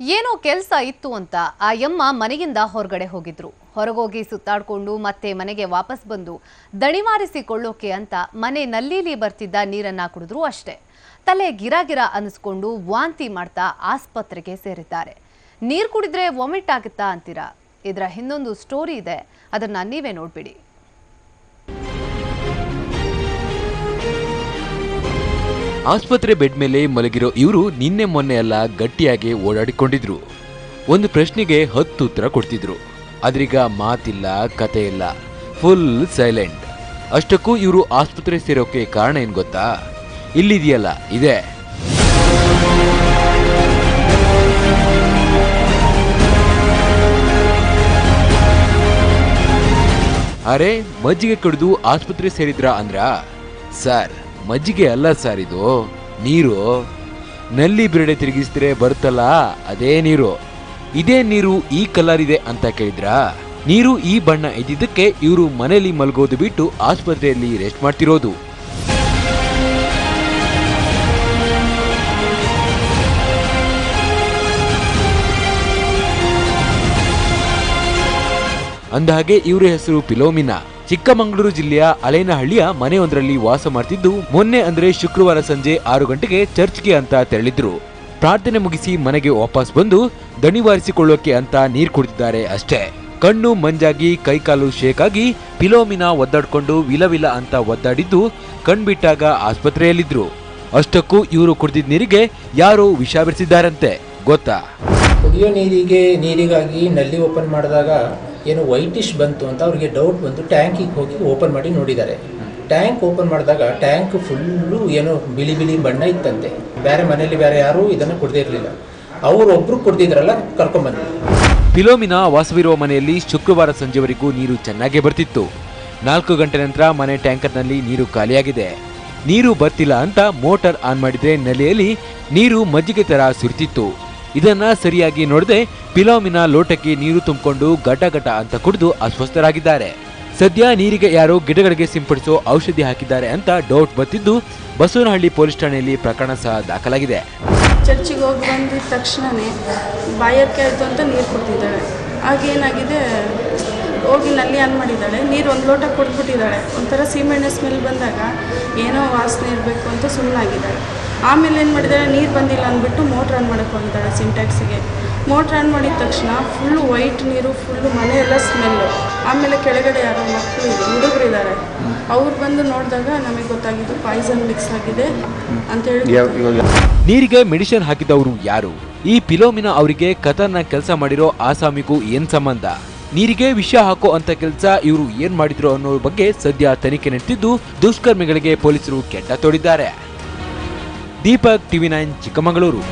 ಏನೋ ಕೆಲಸ ಇತ್ತು ಅಂತ ಆ ಯಮ್ಮ ಮನೆಯಿಂದ ಹೊರಗಡೆ ಹೋಗಿದ್ರು. ಹೊರಗೋಗಿ ಸುತ್ತಾಡ್ಕೊಂಡು ಮತ್ತೆ ಮನೆಗೆ ವಾಪಸ್ ಬಂದು ದಣಿವಾರಿಸಿಕೊಳ್ಳೋಕೆ ಅಂತ ಮನೆ ನಲ್ಲೀಲಿ ಬರ್ತಿದ್ದ ನೀರನ್ನ ಕುಡಿದ್ರು ಅಷ್ಟೇ. ತಲೆ ಗಿರಾಗಿರ ಅನಿಸ್ಕೊಂಡು ವಾಂತಿ ಮಾಡ್ತಾ ಆಸ್ಪತ್ರೆಗೆ ಸೇರಿದ್ದಾರೆ. ನೀರು ಕುಡಿದ್ರೆ ವಾಮಿಟ್ ಆಗುತ್ತಾ ಅಂತೀರಾ? ಇದರ ಹಿಂದೊಂದು ಸ್ಟೋರಿ ಇದೆ. ಅದನ್ನ ನೀವೇ ನೋಡ್ಬಿಡಿ. ಆಸ್ಪತ್ರೆ ಬೆಡ್ ಮೇಲೆ ಮಲಗಿರೋ ಇವರು ನಿನ್ನೆ ಮೊನ್ನೆ ಎಲ್ಲ ಗಟ್ಟಿಯಾಗಿ ಓಡಾಡಿಕೊಂಡಿದ್ರು. ಒಂದು ಪ್ರಶ್ನೆಗೆ ಹತ್ತು ಉತ್ತರ ಕೊಡ್ತಿದ್ರು. ಆದ್ರೀಗ ಮಾತಿಲ್ಲ, ಕತೆ ಇಲ್ಲ. ಫುಲ್ ಸೈಲೆಂಟ್ ಅಷ್ಟಕ್ಕೂ ಇವರು ಆಸ್ಪತ್ರೆ ಸೇರೋಕೆ ಕಾರಣ ಏನು ಗೊತ್ತಾ? ಇಲ್ಲಿದೆಯಲ್ಲ, ಇದೆ. ಅರೆ, ಮಜ್ಜಿಗೆ ಕಡಿದು ಆಸ್ಪತ್ರೆ ಸೇರಿದ್ರ ಅಂದ್ರ? ಸರ್ ಮಜ್ಜಿಗೆ ಅಲ್ಲ ಸರ್ ಇದು. ನೀರು. ನಲ್ಲಿ ಬಿರಡೆ ತಿರುಗಿಸಿದ್ರೆ ಬರುತ್ತಲ್ಲ, ಅದೇ ನೀರು. ಇದೇ ನೀರು ಈ ಕಲರ್ ಇದೆ ಅಂತ ಕೇಳಿದ್ರಾ? ನೀರು ಈ ಬಣ್ಣ ಇದ್ದಿದ್ದಕ್ಕೆ ಇವರು ಮನೆಯಲ್ಲಿ ಮಲಗೋದು ಬಿಟ್ಟು ಆಸ್ಪತ್ರೆಯಲ್ಲಿ ರೆಸ್ಟ್ ಮಾಡ್ತಿರೋದು. ಅಂದಹಾಗೆ ಇವರ ಹೆಸರು ಪಿಲೋಮಿನಾ. ಚಿಕ್ಕಮಗಳೂರು ಜಿಲ್ಲೆಯ ಅಲೇನಹಳ್ಳಿಯ ಮನೆಯೊಂದರಲ್ಲಿ ವಾಸ ಮಾಡ್ತಿದ್ದು ಮೊನ್ನೆ ಅಂದ್ರೆ ಶುಕ್ರವಾರ ಸಂಜೆ ಆರು ಗಂಟೆಗೆ ಚರ್ಚ್ಗೆ ಅಂತ ತೆರಳಿದ್ರು. ಪ್ರಾರ್ಥನೆ ಮುಗಿಸಿ ಮನೆಗೆ ವಾಪಸ್ ಬಂದು ದಣಿವಾರಿಸಿಕೊಳ್ಳೋಕೆ ಅಂತ ನೀರು ಕುಡಿದಿದ್ದಾರೆ ಅಷ್ಟೇ. ಕಣ್ಣು ಮಂಜಾಗಿ ಕೈಕಾಲು ಶೇಕಾಗಿ ಪಿಲೋಮಿನ ಒದ್ದಾಡ್ಕೊಂಡು ವಿಲವಿಲ ಅಂತ ಒದ್ದಾಡಿದ್ದು ಕಣ್ಬಿಟ್ಟಾಗ ಆಸ್ಪತ್ರೆಯಲ್ಲಿದ್ರು. ಅಷ್ಟಕ್ಕೂ ಇವರು ಕುಡಿದಿದ್ದ ನೀರಿಗೆ ಯಾರು ವಿಷ ಬೆರೆಸಿದ್ದಾರಂತೆ ಗೊತ್ತಾ? ಕುಡಿಯೋ ನೀರಿಗೆ ನೀರಿಗಾಗಿ ನಲ್ಲಿ ಓಪನ್ ಮಾಡಿದಾಗ ಏನು ವೈಟಿಶ್ ಬಂತು ಅಂತ ಅವರಿಗೆ ಡೌಟ್ ಬಂತು ಟ್ಯಾಂಕಿಗೆ ಹೋಗಿ ಓಪನ್ ಮಾಡಿ ನೋಡಿದ್ದಾರೆ. ಟ್ಯಾಂಕ್ ಓಪನ್ ಮಾಡಿದಾಗ ಟ್ಯಾಂಕ್ ಫುಲ್ಲು ಏನೋ ಬಿಳಿ ಬಿಳಿ ಬಣ್ಣ ಇತ್ತಂತೆ. ಬೇರೆ ಮನೆಯಲ್ಲಿ ಬೇರೆ ಯಾರೂ ಇದನ್ನು ಕುಡ್ದಿರಲಿಲ್ಲ ಅವರೊಬ್ಬರು ಕುಡ್ದಿದ್ರಲ್ಲ, ಕರ್ಕೊಂಬಂದ್ರು. ಫಿಲೋಮಿನಾ ವಾಸವಿರುವ ಮನೆಯಲ್ಲಿ ಶುಕ್ರವಾರ ಸಂಜೆವರೆಗೂ ನೀರು ಚೆನ್ನಾಗೇ ಬರ್ತಿತ್ತು. ನಾಲ್ಕು ಗಂಟೆ ನಂತರ ಮನೆ ಟ್ಯಾಂಕರ್ನಲ್ಲಿ ನೀರು ಖಾಲಿಯಾಗಿದೆ. ನೀರು ಬರ್ತಿಲ್ಲ ಅಂತ ಮೋಟಾರ್ ಆನ್ ಮಾಡಿದ್ರೆ ನಲಿಯಲ್ಲಿ ನೀರು ಮಜ್ಜಿಗೆ ತರ ಸುರಿತಿತ್ತು. ಇದನ್ನ ಸರಿಯಾಗಿ ನೋಡದೆ ಪಿಲೋಮಿನ ಲೋಟಕ್ಕೆ ನೀರು ತುಂಬಿಕೊಂಡು ಗಟ ಅಂತ ಕುಡಿದು ಅಸ್ವಸ್ಥರಾಗಿದ್ದಾರೆ. ಸದ್ಯ ನೀರಿಗೆ ಯಾರೋ ಗಿಡಗಳಿಗೆ ಸಿಂಪಡಿಸೋ ಔಷಧಿ ಹಾಕಿದ್ದಾರೆ ಅಂತ ಡೌಟ್ ಬತ್ತಿದ್ದು ಬಸವನಹಳ್ಳಿ ಪೊಲೀಸ್ ಠಾಣೆಯಲ್ಲಿ ಪ್ರಕರಣ ಸಹ ದಾಖಲಾಗಿದೆ. ಚರ್ಚಿಗೆ ಹೋಗಿ ಬಂದಿದ ತಕ್ಷಣವೇ ಬಾಯಕ್ಕೆ ಆಯಿತು ಅಂತ ನೀರು ಕೊಡ್ತಿದ್ದಾಳೆ ಹಾಗೇನಾಗಿದೆ? ಹೋಗಿ ನಲ್ಲಿ ಆನ್ ಮಾಡಿದ್ದಾಳೆ. ನೀರು ಒಂದು ಲೋಟ ಕೊಟ್ಬಿಟ್ಟಿದ್ದಾಳೆ ಒಂಥರ ಸೀಮೆಣ್ಣೆ ಸ್ಮೆಲ್ ಬಂದಾಗ ಏನೋ ವಾಸನೆ ಇರಬೇಕು ಅಂತ ಸುಮ್ಮನಾಗಿದ್ದಾಳೆ ಆಮೇಲೆ ಏನು ಮಾಡಿದ್ದಾರೆ? ನೀರು ಬಂದಿಲ್ಲ ಅಂದ್ಬಿಟ್ಟು ಮೋಟ್ರ್ ಆನ್ ಮಾಡಕ್ಕೆ ಹೋಗಿದ್ದಾಳೆ ಸಿಂಟ್ಯಾಕ್ಸಿಗೆ ಮೋಟ್ರ್ ಆನ್ ಮಾಡಿದ ತಕ್ಷಣ ಫುಲ್ಲು ವೈಟ್ ನೀರು ಫುಲ್ಲು ಮನೆಯೆಲ್ಲ ಸ್ಮೆಲ್ಲು ಆಮೇಲೆ ಕೆಳಗಡೆ ಯಾರೋ ಮಕ್ಕಳು ಹುಡುಗರಿದ್ದಾರೆ. ಅವ್ರು ಬಂದು ನೋಡಿದಾಗ ನಮಗೆ ಗೊತ್ತಾಗಿದ್ದು ಪಾಯ್ಸನ್ ಮಿಕ್ಸ್ ಆಗಿದೆ ಅಂತ ಹೇಳಿ ನೀರಿಗೆ ಮೆಡಿಸಿನ್ ಹಾಕಿದವರು ಯಾರು? ಈ ಪಿಲೋಮಿನ ಅವರಿಗೆ ಕತನ ಕೆಲಸ ಮಾಡಿರೋ ಆಸಾಮಿಗೂ ಏನ್ ಸಂಬಂಧ? ನೀರಿಗೆ ವಿಷ ಹಾಕೋ ಅಂತ ಕೆಲಸ ಇವರು ಏನ್ ಮಾಡಿದ್ರು ಅನ್ನೋ ಬಗ್ಗೆ ಸದ್ಯ ತನಿಖೆ ನಡೆಸಿದ್ದು ದುಷ್ಕರ್ಮಿಗಳಿಗೆ ಪೊಲೀಸರು ಕೆಟ್ಟ ತೋಡಿದ್ದಾರೆ. Deepak TV nine Chikkamagaluru.